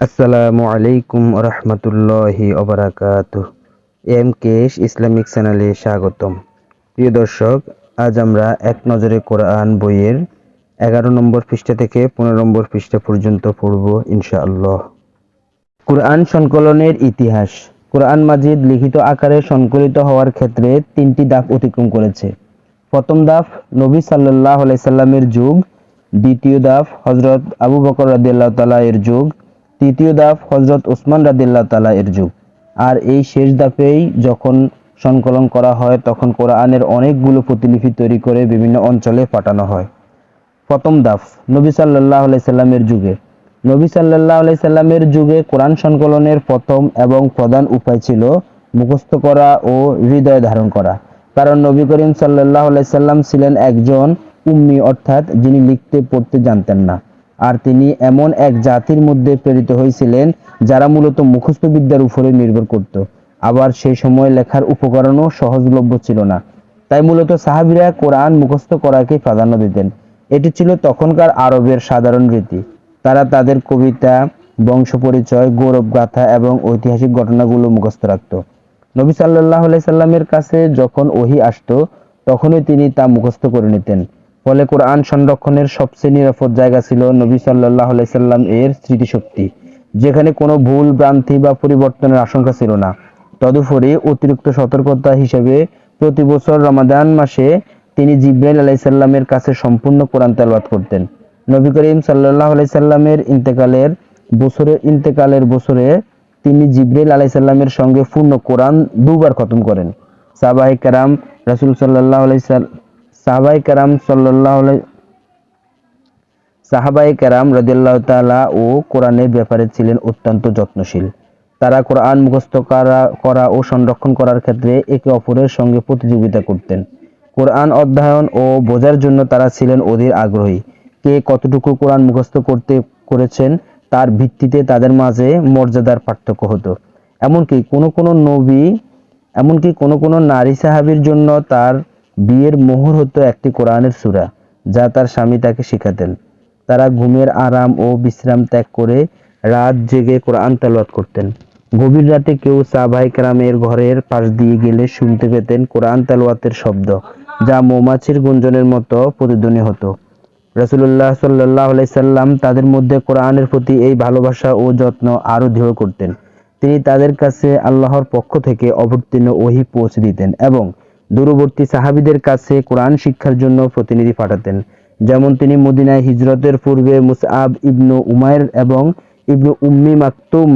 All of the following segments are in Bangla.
আসসালামু আলাইকুম রহমতুল্লাহি অবরাকাত এম কেশ ইসলামিক চ্যানেলে স্বাগতম। প্রিয় দর্শক, আজ আমরা এক নজরে কোরআন বইয়ের এগারো নম্বর পৃষ্ঠা থেকে পনেরো নম্বর পৃষ্ঠা পর্যন্ত পড়ব ইনশাআল্লাহ। কোরআন সংকলনের ইতিহাস। কোরআন মাজিদ লিখিত আকারে সংকলিত হওয়ার ক্ষেত্রে তিনটি ধাপ অতিক্রম করেছে। প্রথম ধাপ, নবী সাল্লাহ আলাইসাল্লামের যুগ। দ্বিতীয় ধাপ হজরত আবু বকর রাদিয়াল্লাহু তাআলা এর যুগ। তৃতীয় ধাপ হজরত ওসমান রাদিল্লাহ তালা এর যুগ। আর এই শেষ ধাপেই যখন সংকলন করা হয়, তখন কোরআনের অনেকগুলো প্রতিলিপি তৈরি করে বিভিন্ন অঞ্চলে পাঠানো হয়। প্রথম দাফ নবী সাল্লাহ সাল্লামের যুগে। নবী সাল্লাহ সাল্লামের যুগে কোরআন সংকলনের প্রথম এবং প্রধান উপায় ছিল মুখস্থ করা ও হৃদয় ধারণ করা। কারণ নবী করিম সাল্লাহ সাল্লাম ছিলেন একজন উম্মি, অর্থাৎ যিনি লিখতে, পড়তে জানতেন না। আর তিনি এমন এক জাতির মধ্যে প্রেরিত হয়েছিলেন যারা মূলত মুখস্থ বিদ্যার উপরে নির্ভর করত। আবার সেই সময় লেখার উপকরণও সহজলভ্য ছিল না। তাই মূলত সাহাবিরা কোরআন মুখস্থ করাকে প্রাধান্য দিতেন। এটি ছিল তখনকার আরবের সাধারণ রীতি। তারা তাদের কবিতা বংশ পরিচয় গৌরব গাথা এবং ঐতিহাসিক ঘটনাগুলো মুখস্থ রাখত। নবী সাল্লাহ সাল্লামের কাছে যখন ওহি আসতো, তখনই তিনি তা মুখস্থ করে নিতেন। ফলে কোরআন সংরক্ষণের সবচেয়ে নিরাপদ জায়গা ছিল নবী সাল্লাহ সাল্লাম এর স্মৃতিশক্তি, যেখানে কোনো ভুল, ভ্রান্তি বা পরিবর্তনের আশঙ্কা ছিল না। তদুপরি অতিরিক্ত সতর্কতা হিসেবে প্রতি বছর রমাদান মাসে তিনি জিব্রাইল আলাইসাল্লামের কাছে সম্পূর্ণ কোরআন তেলবাদ করতেন। নবী করিম সাল্লাহ আলাইসাল্লামের ইন্তেকালের বছরে ইন্তেকালের বছরে তিনি জিব্রাইল আলাইসাল্লামের সঙ্গে পূর্ণ কোরআন দুবার খতম করেন। সাবাই কারাম রাসুল সাল্লাহ আলাইসাল সাহাবাই কারাম সাল্লাহ সাহাবাই কারাম রদিল্লাহ তালা ও কোরআনের ব্যাপারে ছিলেন অত্যন্ত যত্নশীল। তারা কোরআন মুখস্থ করা করা ও সংরক্ষণ করার ক্ষেত্রে একে অপরের সঙ্গে প্রতিযোগিতা করতেন। কোরআন অধ্যয়ন ও বোঝার জন্য তারা ছিলেন অধীর আগ্রহী। কে কতটুকু কোরআন মুখস্থ করতে, করেছেন তার ভিত্তিতে তাদের মাঝে মর্যাদার পার্থক্য হতো। এমনকি কোনো কোনো নবী, এমনকি কোনো কোনো নারী সাহাবির জন্য তার বিয়ের মোহর হতো একটি কোরআনের সূরা, যা তার স্বামী তাকে শিখাতেন। তারা ঘুমের আরাম ও বিশ্রাম ত্যাগ করে রাত জেগে কোরআন তেলাওয়াত করতেন। গভীর রাতে কেউ সাহাবাই কেরামের ঘরের পাশ দিয়ে গেলে শুনতে পেতেন কোরআন তেলাওয়াতের শব্দ, যা মৌমাছির গুঞ্জনের মতো প্রতিধ্বনি হতো। রাসূলুল্লাহ সাল্লাহ সাল্লাম তাদের মধ্যে কোরআনের প্রতি এই ভালোবাসা ও যত্ন আরও দৃঢ় করতেন। তিনি তাদের কাছে আল্লাহর পক্ষ থেকে অবতীর্ণ ওহি পৌঁছে দিতেন এবং দূরবর্তী সাহাবিদের কাছে কোরআন শিক্ষার জন্য প্রতিনিধি পাঠাতেন। যেমন তিনি মদিনায় হিজরতের পূর্বে মুসআব ইবনু উমায়ের এবং ইবনু উম্মি মাকতুম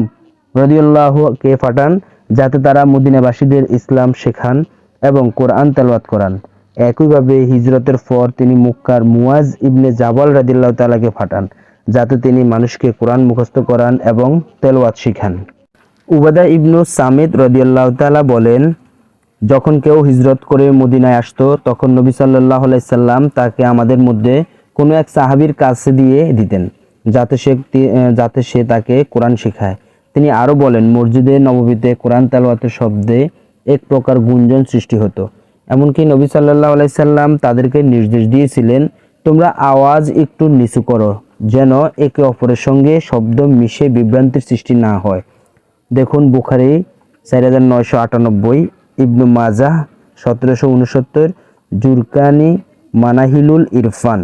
রদিউল্লাহকে পাঠান, যাতে তারা মদিনাবাসীদের ইসলাম শেখান এবং কোরআন তেলওয়াত করান। একইভাবে হিজরতের পর তিনি মুক্কার মুয়াজ ইবনে জাবাল রাদিল্লাহ তালাকে পাঠান, যাতে তিনি মানুষকে কোরআন মুখস্থ করান এবং তেলওয়াত শিখান। উবাদা ইবনু সামিদ রদিয়াল্লাহ তালা বলেন যখন কেউ হিজরত করে মদিনায় আসতো, তখন নবী সাল্লাহ সাল্লাম তাকে আমাদের মধ্যে কোনো এক সাহাবির কাছে দিয়ে দিতেন, যাতে সে যাতে সে তাকে কোরআন শেখায়। তিনি আরও বলেন, মসজিদে, নববীতে কোরআন তালওয়াতের শব্দে এক প্রকার গুঞ্জন সৃষ্টি হতো। এমনকি নবী সাল্লাহ আলাইসাল্লাম তাদেরকে নির্দেশ দিয়েছিলেন, তোমরা আওয়াজ একটু নিচু করো, যেন একে অপরের সঙ্গে শব্দ মিশে বিভ্রান্তির সৃষ্টি না হয়। দেখুন বুখারি, চার হাজার নয়শো আটানব্বই ইবনু মাজাহ সতেরোশো উনসত্তর, জুরকানি, মানাহিলুল ইরফান।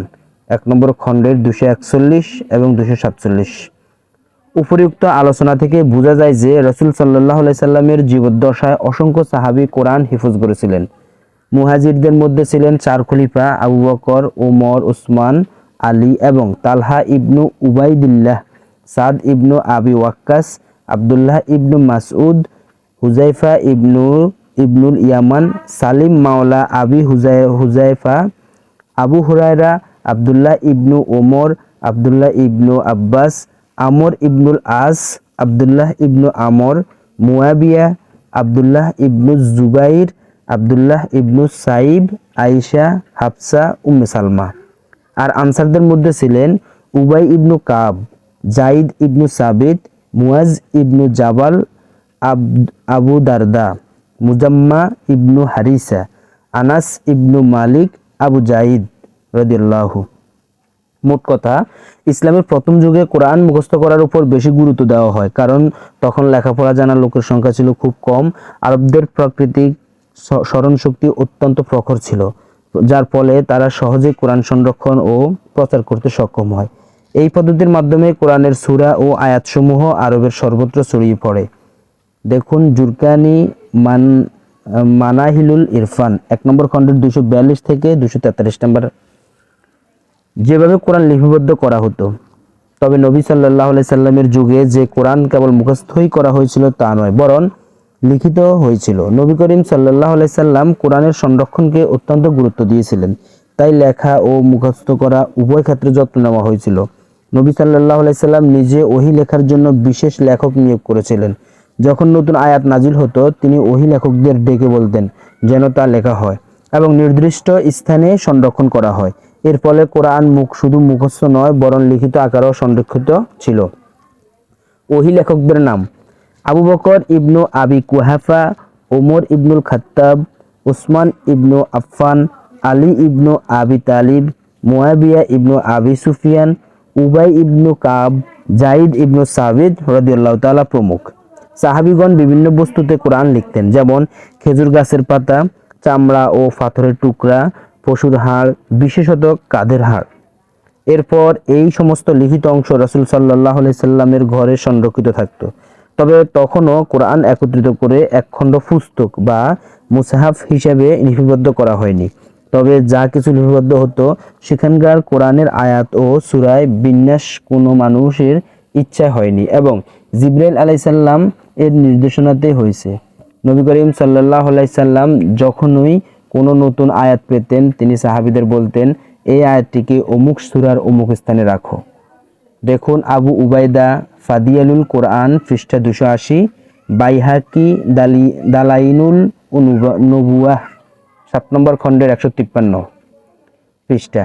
এক নম্বর খণ্ডের দুশো একচল্লিশ এবং দুশো সাতচল্লিশ। উপরিউক্ত আলোচনা থেকে বোঝা যায় যে রসুল সাল্লাহ সাল্লামের জীবদ্দশায় অসংখ্য সাহাবি কোরআন হিফুজ করেছিলেন। মুহাজিরদের মধ্যে ছিলেন চার খলিফা, আবু বকর, ওমর, উসমান, আলী এবং তালহা ইবনু উবাইদুল্লাহ, সাদ ইবনু আবি ওয়াক্কাস, আবদুল্লাহ ইবনু মাসউদ হুজাইফা ইবনু ইবনুল ইয়ামান, সালিম মাওলা আবি হুজাই, হুজাইফা, আবু হুরায়রা, আবদুল্লাহ ইবনু ওমর, আবদুল্লাহ ইবনু আব্বাস, আমর ইবনুল আস, আবদুল্লাহ ইবনু আমর, মুয়াবিয়া, আবদুল্লাহ ইবনু জুবাইর, আবদুল্লাহ ইবনু সাইব আইসা হাফসা, উম্মে সালমা। আর আনসারদের মধ্যে ছিলেন উবাই ইবনু কাব, জাইদ ইবনু সাবিদ মুয়াজ ইবনু জাবাল, আব, আবু দারদা। মুজাম্মা ইবনু হারিসা, আনাস ইবনু মালিক, আবু জাইদ রদিল্লাহু মোট কথা, ইসলামের প্রথম যুগে কোরআন মুখস্থ করার উপর বেশি গুরুত্ব দেওয়া হয়, কারণ তখন লেখাপড়া জানা লোকের সংখ্যা ছিল খুব কম, আরবদের প্রাকৃতিক স্মরণশক্তি অত্যন্ত প্রখর ছিল, যার ফলে তারা সহজে কোরআন সংরক্ষণ ও প্রচার করতে সক্ষম হয়। এই পদ্ধতির মাধ্যমে কোরআনের সূরা ও আয়াতসমূহ আরবের সর্বত্র ছড়িয়ে পড়ে। দেখুন, জুরকানি মান, মানাহিলুল ইরফান, এক নম্বর খণ্ডের দুশো বিয়াল্লিশ থেকে দুশো তেতাল্লিশ নম্বর। যেভাবে কোরআন লিপিবদ্ধ করা হতো, তবে নবী সাল্লাহ সাল্লামের যুগে যে কোরআন কেবল মুখস্থই করা হয়েছিল তা নয়, বরং লিখিত হয়েছিল। নবী করিম সাল্লাহ সাল্লাম কোরআনের সংরক্ষণকে অত্যন্ত গুরুত্ব দিয়েছিলেন। তাই লেখা ও মুখস্থ করা উভয় ক্ষেত্রে যত্ন নেওয়া হয়েছিল। নবী সাল্লাহ সাল্লাম নিজে ওহি লেখার জন্য বিশেষ লেখক নিয়োগ করেছিলেন। যখন নতুন আয়াত নাজিল হতো, তিনি ওহি লেখকদের ডেকে বলতেন যেন তা লেখা হয় এবং নির্দিষ্ট স্থানে সংরক্ষণ করা হয়। এর ফলে কোরআন মুখ শুধু মুখস্থ নয়, বরং লিখিত আকারেও সংরক্ষিত ছিল। ওহি লেখকদের নাম আবু বকর ইবনু আবি কুহাফা, ওমর ইবনুল খাত্তাব, উসমান ইবনু আফফান, আলী ইবনু আবি তালিব, মুয়াবিয়া ইবনু আবি সুফিয়ান, উবাই ইবনু কাব, জাইদ ইবনু সাবিদ রদিয়াল্লাহ তাআলা প্রমুখ। সাহাবিগণ বিভিন্ন বস্তুতে কোরআন লিখতেন, যেমন খেজুর গাছের পাতা, চামড়া ও পাথরের টুকরা, পশুর হাড়, বিশেষত কাঁধের হাড়। এরপর এই সমস্ত লিখিত অংশ রাসূল সাল্লাহ সাল্লামের ঘরে সংরক্ষিত থাকতো। তবে তখনও কোরআন একত্রিত করে একখণ্ড পুস্তক বা মুসাহাফ হিসেবে লিপিবদ্ধ করা হয়নি। তবে যা কিছু লিপিবদ্ধ হতো, সেখানকার কোরআনের আয়াত ও সুরায় বিন্যাস কোনো মানুষের ইচ্ছায় হয়নি এবং জিব্রাইল আলাইসাল্লাম এর নির্দেশনাতে হয়েছে। নবী করিম সাল্লাহ সাল্লাম যখনই কোনো নতুন আয়াত পেতেন, তিনি সাহাবিদের বলতেন, এই আয়াতটিকে অমুক সুরার অমুক স্থানে রাখো। দেখুন আবু উবাইদা ফাদিয়ালুল কোরআন পৃষ্ঠা দুশো আশি, বাইহাকি দালি, দালাইনুল নবুয়াহ, সাত নম্বর খণ্ডের একশো তিপ্পান্ন পৃষ্ঠা।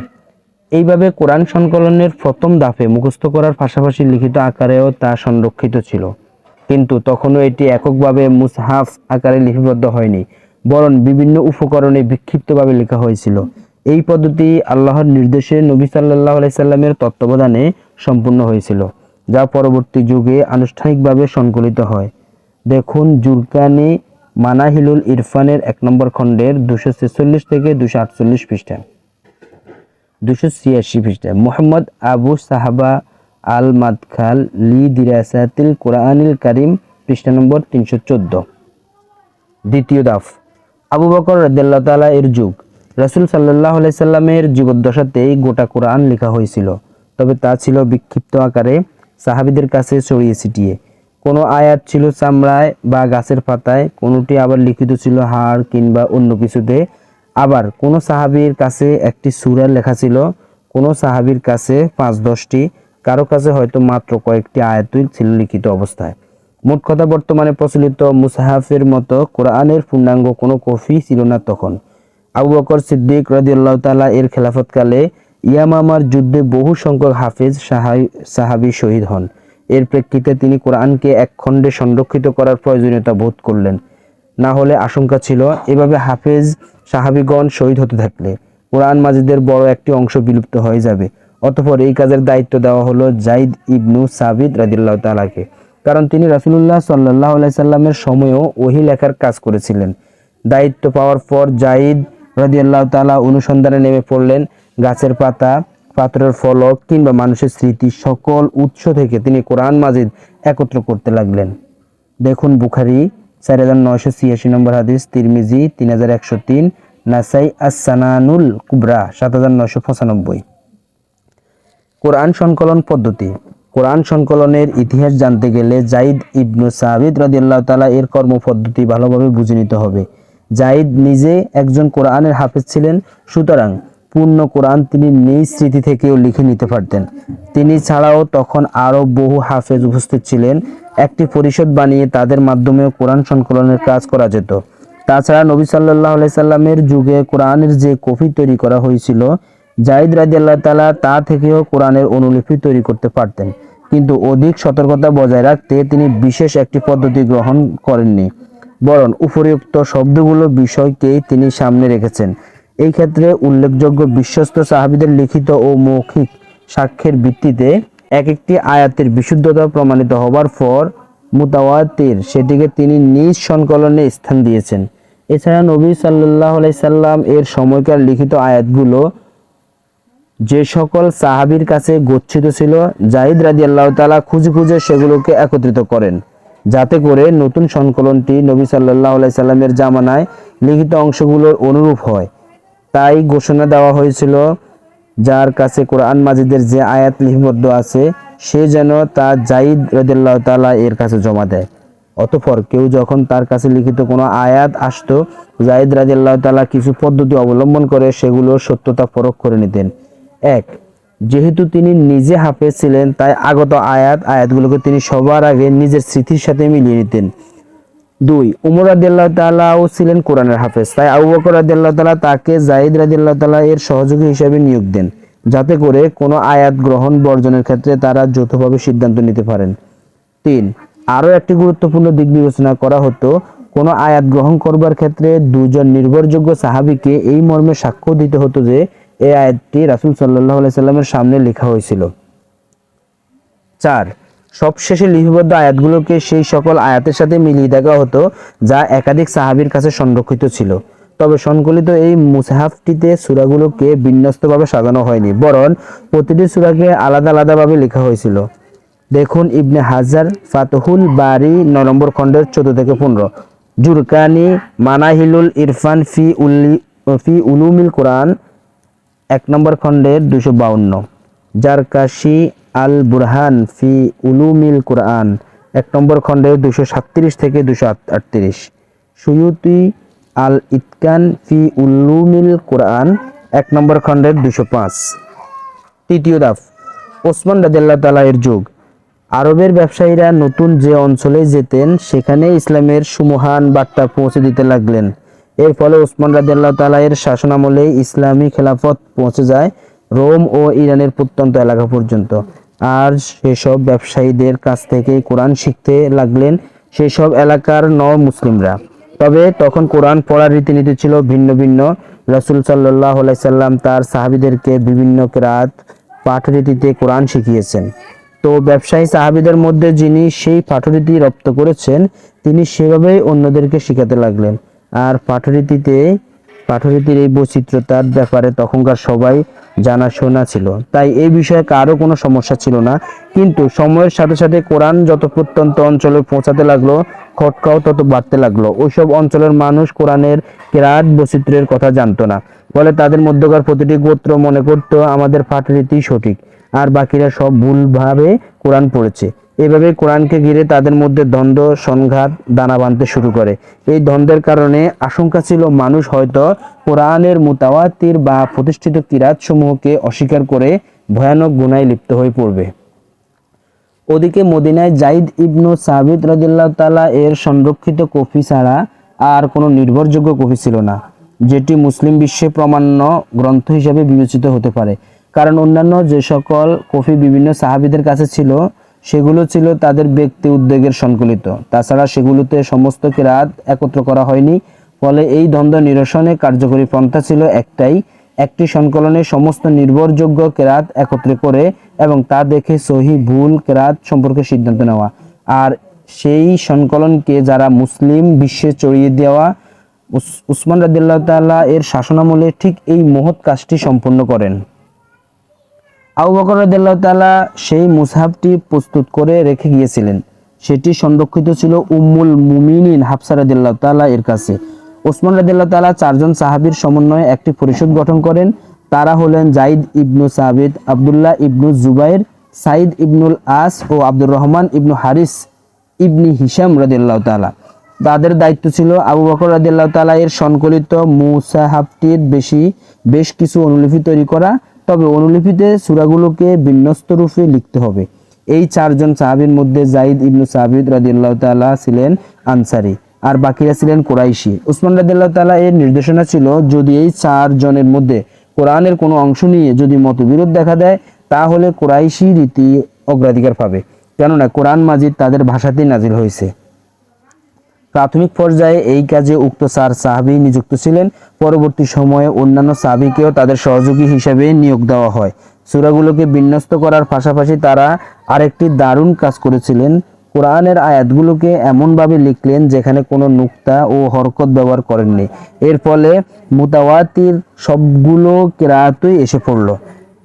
এইভাবে কোরআন সংকলনের প্রথম দাফে মুখস্থ করার পাশাপাশি লিখিত আকারেও তা সংরক্ষিত ছিল। কিন্তু তখনও এটি এককভাবে মুসহাফ আকারে লিপিবদ্ধ হয়নি, বরং বিভিন্ন উপকরণে বিক্ষিপ্তভাবে লেখা হয়েছিল। এই পদ্ধতি আল্লাহর নির্দেশে নবী সাল্লাহ সাল্লামের তত্ত্বাবধানে সম্পূর্ণ হয়েছিল, যা পরবর্তী যুগে আনুষ্ঠানিকভাবে সংকলিত হয়। দেখুন জুরকানি মানাহিলুল ইরফানের এক নম্বর খণ্ডের দুশো ছেচল্লিশ থেকে দুশো আটচল্লিশ পৃষ্ঠা। দুশো ছিয়াশি পৃষ্ঠায় মোহাম্মদ আবু সাহাবা আল মাদখাল লি দিরাসাতিল কোরআনিল কারিম, পৃষ্ঠা নম্বর তিনশো চোদ্দ। দ্বিতীয় দাফ। আবু বকর রাদিয়াল্লাহু তাআলা এর যুগ। রাসূল আলাইহি সাল্লামের জীবদ্দশাতেই গোটা কোরআন লেখা হয়েছিল। তবে তা ছিল বিক্ষিপ্ত আকারে সাহাবীদের কাছে ছড়িয়ে ছিটিয়ে। কোনো আয়াত ছিল চামড়ায় বা গাছের পাতায়, কোনোটি আবার লিখিত ছিল হাড় কিংবা অন্য কিছুতে। আবার কোনো সাহাবীর কাছে একটি সূরা লেখা ছিল, কোনো সাহাবীর কাছে পাঁচ দশটি, কারও কাছে হয়তো মাত্র কয়েকটি আয়াতই ছিল লিখিত অবস্থায়। মোট কথা বর্তমানে প্রচলিত মুসাহাফের মতো কোরআনের পূর্ণাঙ্গ কোনো কফি ছিল না তখন। আবু বকর সিদ্দিক রাদিয়াল্লাহ তাআলা এর খেলাফতকালে ইয়ামামার যুদ্ধে বহু সংখ্যক হাফেজ সাহাই- সাহাবী শহীদ হন। এর প্রেক্ষিতে তিনি কোরআনকে এক খণ্ডে সংরক্ষিত করার প্রয়োজনীয়তা বোধ করলেন। না হলে আশঙ্কা ছিল। এভাবে হাফেজ সাহাবিগণ শহীদ হতে থাকলে কোরআন মাজিদের বড় একটি অংশ বিলুপ্ত হয়ে যাবে। অতঃপর এই কাজের দায়িত্ব দেওয়া হলো জাইদ ইবনু সাবিদ রাদিল্লাহ তালাকে কারণ তিনি রাসূলুল্লাহ সাল্লাহ সাল্লামের সময়ও ওহি লেখার কাজ করেছিলেন। দায়িত্ব পাওয়ার পর জাইদ রাদিয়াল্লাহ তাআলা অনুসন্ধানে নেমে পড়লেন। গাছের পাতা পাত্রের ফলক কিংবা মানুষের স্মৃতি সকল উৎস থেকে তিনি কোরআন মাজিদ একত্র করতে লাগলেন। দেখুন বুখারি চার হাজার নয়শো ছিয়াশি নম্বর হাদিস, তিরমিজি তিন হাজার একশো তিন, নাসাই আসানানুল কুবরা, সাত হাজার নয়শো পঁচানব্বই। কোরআন সংকলন পদ্ধতি। কোরআন সংকলনের ইতিহাস জানতে গেলে জাইদ ইবনু সাবিদ রাদিয়াল্লাহু তাআলা এর কর্মপদ্ধতি ভালোভাবে বুঝে নিতে হবে। জাইদ নিজে একজন কোরআনের হাফেজ ছিলেন, সুতরাং পূর্ণ কোরআন তিনি নিজ স্মৃতি থেকেও লিখে নিতে পারতেন। তিনি ছাড়াও তখন আরও বহু হাফেজ উপস্থিত ছিলেন। একটি পরিষদ বানিয়ে তাদের মাধ্যমেও কোরআন সংকলনের কাজ করা যেত। তাছাড়া নবী সাল্লাহ সাল্লামের যুগে কোরআনের যে কপি তৈরি করা হয়েছিল জাহিদ জাইদ আল্লাহ তালা তা থেকেও কোরআনের অনুলিপি তৈরি করতে পারতেন। কিন্তু অধিক সতর্কতা বজায় রাখতে তিনি বিশেষ একটি পদ্ধতি গ্রহণ করেননি। বরং উপরিউক্ত শব্দগুলো বিষয়কেই তিনি সামনে রেখেছেন। এই ক্ষেত্রে উল্লেখযোগ্য বিশ্বস্ত সাহাবীদের লিখিত ও মৌখিক সাক্ষ্যের ভিত্তিতে এক একটি আয়াতের বিশুদ্ধতা প্রমাণিত হবার পর মুতাওয়াতির সেটিকে তিনি নিজ সংকলনে স্থান দিয়েছেন। এছাড়া নবী সাল্লাহ সাল্লাম এর সময়কার লিখিত আয়াতগুলো যে সকল সাহাবীর কাছে গচ্ছিত ছিল জাহিদ রাজি আল্লাহ তালা খুঁজে খুঁজে সেগুলোকে একত্রিত করেন। যাতে করে নতুন সংকলনটি নবী সাল্লাহ সাল্লামের জামানায় লিখিত অংশগুলোর অনুরূপ হয়। তাই ঘোষণা দেওয়া হয়েছিল, যার কাছে কোরআন মাজিদের যে আয়াত লিপিবদ্ধ আছে, সে যেন তা জাইদ রদিল্লাহ তালা এর কাছে জমা দেয়। অতঃপর কেউ যখন তার কাছে লিখিত কোনো আয়াত আসতো জাইদ রাজিয়াল্লাহ তালা কিছু পদ্ধতি অবলম্বন করে সেগুলোর সত্যতা পরখ করে নিতেন। এক, যেহেতু তিনি নিজে হাফেজ ছিলেন, তাই আগত আয়াত, আয়াতগুলোকে তিনি সবার আগে নিজের স্মৃতির সাথে মিলিয়ে নিতেন। দুই, উমর রাদিয়াল্লাহু তাআলাও ছিলেন কোরআনের হাফেজ। তাই আবু বকর রাদিয়াল্লাহু তাআলা তাকে জাইদ রাদিয়াল্লাহু তাআলা এর সহযোগী হিসেবে নিয়োগ দেন, যাতে করে কোনো আয়াত গ্রহণ বর্জনের ক্ষেত্রে তারা যৌথভাবে সিদ্ধান্ত নিতে পারেন। তিন, আরও একটি গুরুত্বপূর্ণ দিক বিবেচনা করা হতো, কোনো আয়াত গ্রহণ করবার ক্ষেত্রে দুজন নির্ভরযোগ্য সাহাবীকে এই মর্মে সাক্ষ্য দিতে হতো যে, এই আয়াতটি রাসুল আলাইহি সাল্লামের সামনে লেখা হয়েছিল। চার সবশেষে লিপিবদ্ধ আয়াতগুলোকে সেই সকল আয়াতের সাথে মিলিয়ে দেখা হতো, যা একাধিক সাহাবীর কাছে সংরক্ষিত ছিল। তবে সংকলিত এই মুসাহাফটিতে সুরাগুলোকে বিন্যস্তভাবে সাজানো হয়নি, বরং প্রতিটি সুরাকে আলাদা আলাদাভাবে লেখা হয়েছিল। দেখুন ইবনে হাজার ফাতহুল বারি নম্বর খণ্ডের চোদ্দ থেকে পনেরো। জুরকানি মানাহিলুল ইরফান ফি উল্লি, ফি উলুমিল কোরআন এক নম্বর খণ্ডের দুশো বাউন্ন। জারকাশি আল বুরহান ফি উলুমিল কোরআন, এক নম্বর খণ্ডের দুশো সাতত্রিশ থেকে দুশো আটত্রিশ। সুয়ুতি আল ইতকান ফি উলুমিল কোরআন, এক নম্বর খণ্ডের দুশো পাঁচ। তৃতীয় দাফ, ওসমান রাদিয়াল্লাহু তাআলা এর যুগ। আরবের ব্যবসায়ীরা নতুন যে অঞ্চলে যেতেন, সেখানে ইসলামের সুমহান বার্তা পৌঁছে দিতে লাগলেন। এর ফলে ওসমান রাদিয়াল্লাহু তাআলা এর শাসনামলে ইসলামী খেলাফত পৌঁছে যায় রোম ও ইরানের প্রত্যন্ত এলাকা পর্যন্ত। আর সেসব ব্যবসায়ীদের কাছ থেকে কোরআন শিখতে লাগলেন সেসব এলাকার ন মুসলিমরা। তবে তখন কোরআন পড়ার রীতিনীতি ছিল ভিন্ন ভিন্ন। রসুল সাল্লাহ সাল্লাম তার সাহাবিদেরকে বিভিন্ন কেরাত পাঠরীতিতে কোরআন শিখিয়েছেন। তো ব্যবসায়ী সাহাবিদের মধ্যে যিনি সেই পাঠরীতি রপ্ত করেছেন, তিনি সেভাবেই অন্যদেরকে শেখাতে লাগলেন। আর পাঠরীতিতে, পাঠরীতির এই বৈচিত্র্যতার ব্যাপারে তখনকার সবাই জানাশোনা ছিল। তাই এই বিষয়ে কারও কোনো সমস্যা ছিল না। কিন্তু সময়ের সাথে সাথে কোরআন যত প্রত্যন্ত অঞ্চলে পৌঁছাতে লাগল, খটকাও তত বাড়তে লাগল। ওইসব অঞ্চলের মানুষ কোরআনের কেরাত বৈচিত্র্যের কথা জানতো না। ফলে তাদের মধ্যকার প্রতিটি গোত্র মনে করতো, আমাদের পাঠরীতি সঠিক। আর বাকিরা সব ভুলভাবে কোরআন পড়েছে। এভাবে কোরআনকে ঘিরে তাদের মধ্যে দ্বন্দ্ব, সংঘাত, দানা বাঁধতে শুরু করে। এই দ্বন্দ্বের কারণে আশঙ্কা ছিল মানুষ হয়তো কোরআনের মুতাওয়াতির বা প্রতিষ্ঠিত কিরাত সমূহকে অস্বীকার করে ভয়ানক গুনায় লিপ্ত হয়ে পড়বে। ওদিকে মদিনায় জাইদ ইবনু সাবিত রাদিল্লাহ তালা এর সংরক্ষিত কফি ছাড়া আর কোনো নির্ভরযোগ্য কফি ছিল না, যেটি মুসলিম বিশ্বে প্রমাণ্য গ্রন্থ হিসেবে বিবেচিত হতে পারে। কারণ অন্যান্য যে সকল কফি বিভিন্ন সাহাবিদের কাছে ছিল সেগুলো ছিল তাদের ব্যক্তি উদ্যোগের সংকলিত। তাছাড়া সেগুলোতে সমস্ত কিরাত একত্র করা হয়নি, ফলে এই দ্বন্দ্ব নিরসনে কার্যকরী পন্থা ছিল একটাই, একটি সংকলনে সমস্ত নির্ভরযোগ্য কেরাত একত্রে করে এবং তা দেখে সহি ভুল কেরাত সম্পর্কে সিদ্ধান্ত নেওয়া। আর সেই সংকলনকে যারা মুসলিম বিশ্বে চড়িয়ে দেওয়া উসমান রাদিল্লাহ তাআলা এর শাসনামলে ঠিক এই মহৎ কাজটি সম্পন্ন করেন। আবু বকর রাদিয়াল্লাহু সেই মুসহাবটি প্রস্তুত করে রেখে গিয়েছিলেন। সেটি সংরক্ষিত ছিল উম্মুল মুমিনিন হাফসা রাদিয়াল্লাহু তাআলা এর কাছে। ওসমান রাদিয়াল্লাহু তাআলা চারজন সাহাবীর সমন্বয়ে একটি পরিষদ গঠন করেন। তারা হলেন জাইদ ইবনু সাবিত, আব্দুল্লাহ ইবনু জুবাইর, সাইদ ইবনুল আস ও আব্দুর রহমান ইবনু হারিস ইবনি হিসাম রাদিয়াল্লাহু তাআলা। তাদের দায়িত্ব ছিল আবু বকর রাদিয়াল্লাহু তাআলা এর সংকলিত মুসাহাবটির বেশি বেশ কিছু অনুলিপি তৈরি করা তবে অনুলিপিতে সূরাগুলোকে বিন্যস্ত রূপে লিখতে হবে। এই চারজন সাহাবীর মধ্যে জাইদ ইবনু সাবিদ রাদিয়াল্লাহু তাআলা ছিলেন আনসারি, আর বাকিরা ছিলেন কোরাইশি। উসমান রাদিয়াল্লাহু তাআলা এর নির্দেশনা ছিল, যদি এই চার জনের মধ্যে কোরআনের কোনো অংশ নিয়ে যদি মতবিরোধ দেখা দেয়, তাহলে কোরাইশি রীতি অগ্রাধিকার পাবে। কেননা কোরআন মাজিদ তাদের ভাষাতেই নাজিল হয়েছে। প্রাথমিক পর্যায়ে এই কাজে উক্ত চার সাহাবি নিযুক্ত ছিলেন। পরবর্তী সময়ে অন্যান্য সাহাবিকেও তাদের সহযোগী হিসেবে নিয়োগ দেওয়া হয়। সূরাগুলোকে বিন্যস্ত করার পাশাপাশি তারা আরেকটি দারুণ কাজ করেছিলেন। কোরআনের আয়াতগুলোকে এমনভাবে লিখলেন যেখানে কোনো নুক্তা ও হরকত ব্যবহার করেননি। এর ফলে মুতাওয়াতির সবগুলো কেরাতই এসে পড়ল।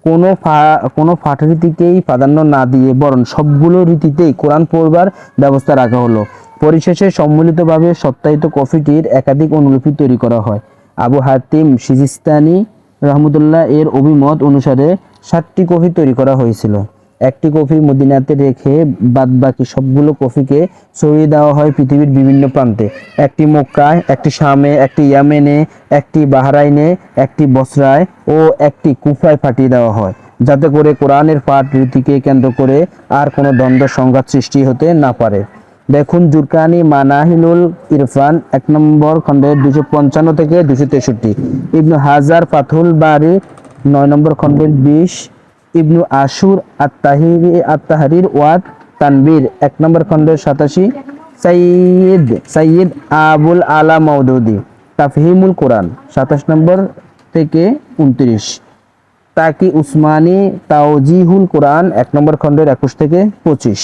কোনো ফা- কোনো পাঠরীতিকেই প্রাধান্য না দিয়ে বরং সবগুলো রীতিতেই কোরআন পড়বার ব্যবস্থা রাখা হলো। পরিশেষে সম্মিলিতভাবে সত্যায়িত কফিটির একাধিক অনুলিপি তৈরি করা হয়। আবু হাতিম সিজিস্তানি রহমতুল্লাহ এর অভিমত অনুসারে ষাটটি কফি তৈরি করা হয়েছিল। একটি কফি মদিনাতে রেখে বাদবাকি সবগুলো কফিকে ছড়িয়ে দেওয়া হয় পৃথিবীর বিভিন্ন প্রান্তে। একটি মক্কায়, একটি শামে, একটি ইয়ামেনে, একটি বাহরাইনে, একটি বসরায় ও একটি কুফায় ফাটিয়ে দেওয়া হয়। যাতে করে কোরআনের পাঠ রীতিকে কেন্দ্র করে আর কোনো দ্বন্দ্ব, সংঘাত সৃষ্টি হতে না পারে। দেখুন, জুরকানি, মানাহিনুল ইরফান, এক নম্বর খণ্ডের দুশো পঞ্চান্ন থেকে দুশো তেষট্টি। ইবনু হাজার ফাথুল বাড়ি নয় নম্বর খণ্ডের বিশ। ইবনু আশুর আত্মাহিরি আত্মাহারির ওয়াদ তানবীর, এক নম্বর খণ্ডের সাতাশি। সাইয়দ সাইয়দ আবুল আলা মৌদুদি তাফহিমুল কোরআন, সাতাশ নম্বর থেকে উনত্রিশ। তাকি উসমানী তাওজিহুল কোরআন, এক নম্বর খণ্ডের একুশ থেকে পঁচিশ।